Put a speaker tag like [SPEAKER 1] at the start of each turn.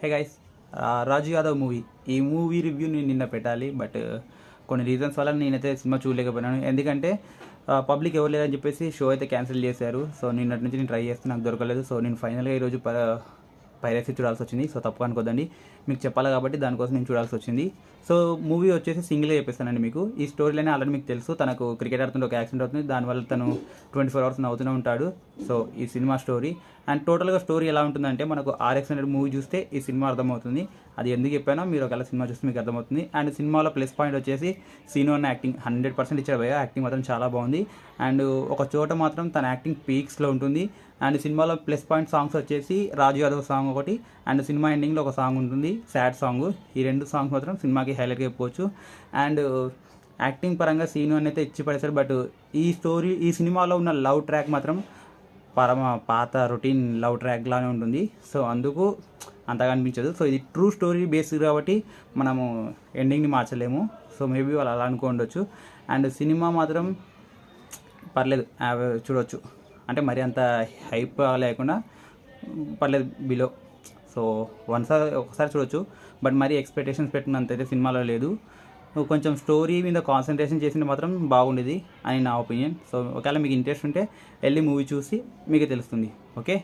[SPEAKER 1] Hey guys Raju Yadav movie ఈ movie review నేను నిన్న పెట్టాలి బట్ uh, కొన్ని రీజన్స్ వల్ల నేనైతే సినిమా చూడలేకపోయినాను. ఎందుకంటే పబ్లిక్ ఎవరు లేదని చెప్పేసి షో అయితే క్యాన్సిల్ చేశారు. సో నిన్నటి నుంచి నేను ట్రై చేస్తే నాకు దొరకలేదు. సో నేను ఫైనల్గా ఈరోజు ప పైరసీ చూడాల్సి వచ్చింది సో తప్పు అనుకోదండి మీకు చెప్పాలి కాబట్టి దానికోసం నేను చూడాల్సి వచ్చింది సో మూవీ వచ్చేసి సింగిల్గా చెప్పేస్తానండి మీకు. ఈ స్టోరీలోనే ఆల్రెడీ మీకు తెలుసు. తనకు క్రికెట్ ఆడుతుంటే ఒక యాక్సిడెంట్ అవుతుంది. దానివల్ల తను ట్వంటీ ఫోర్ అవర్స్ నవ్వుతూనే ఉంటాడు. సో ఈ సినిమా స్టోరీ. అండ్ టోటల్గా స్టోరీ ఎలా ఉంటుందంటే మనకు ఆర్ఎక్స్ హండ్రెడ్ మూవీ చూస్తే ఈ సినిమా అర్థమవుతుంది. అది ఎందుకు చెప్పానో మీరు ఒకవేళ సినిమా చూస్తే మీకు అర్థమవుతుంది. అండ్ సినిమాలో ప్లస్ పాయింట్ వచ్చేసి సీను అన్న యాక్టింగ్ హండ్రెడ్ పర్సెంట్ ఇచ్చాడు భయ యాక్టింగ్ మాత్రం చాలా బాగుంది. అండ్ ఒక చోట మాత్రం తన యాక్టింగ్ పీక్స్లో ఉంటుంది. అండ్ సినిమాలో ప్లస్ పాయింట్ సాంగ్స్ వచ్చేసి రాజు యాదవ్ సాంగ్ ఒకటి. అండ్ సినిమా ఎండింగ్లో ఒక సాంగ్ ఉంటుంది సాడ్ సాంగ్. ఈ రెండు సాంగ్స్ మాత్రం సినిమాకి హైలైట్గా చెప్పుకోవచ్చు. అండ్ యాక్టింగ్ పరంగా సీను అని అయితే ఇచ్చి పడేశారు బట్ ఈ స్టోరీ ఈ సినిమాలో ఉన్న లవ్ ట్రాక్ మాత్రం పరమ పాత రొటీన్ లవ్ ట్రాక్లానే ఉంటుంది. సో అందుకు అంతగా అనిపించదు. సో ఇది ట్రూ స్టోరీ బేస్డ్ కాబట్టి మనము ఎండింగ్ని మార్చలేము. సో మేబీ వాళ్ళు అలా అనుకోండొచ్చు అండ్ సినిమా మాత్రం పర్లేదు యావ- చూడొచ్చు. అంటే మరి అంత హైప్ లేకుండా పర్లేదు బిలో సో వన్సారి ఒకసారి చూడొచ్చు. బట్ మరీ ఎక్స్పెక్టేషన్స్ పెట్టినంత అయితే సినిమాలో లేదు. కొంచెం స్టోరీ మీద కాన్సన్ట్రేషన్ చేసింది మాత్రం బాగుండేది అని నా ఒపీనియన్ సో ఒకవేళ మీకు ఇంట్రెస్ట్ ఉంటే వెళ్ళి మూవీ చూసి మీకు తెలుస్తుంది. ఓకే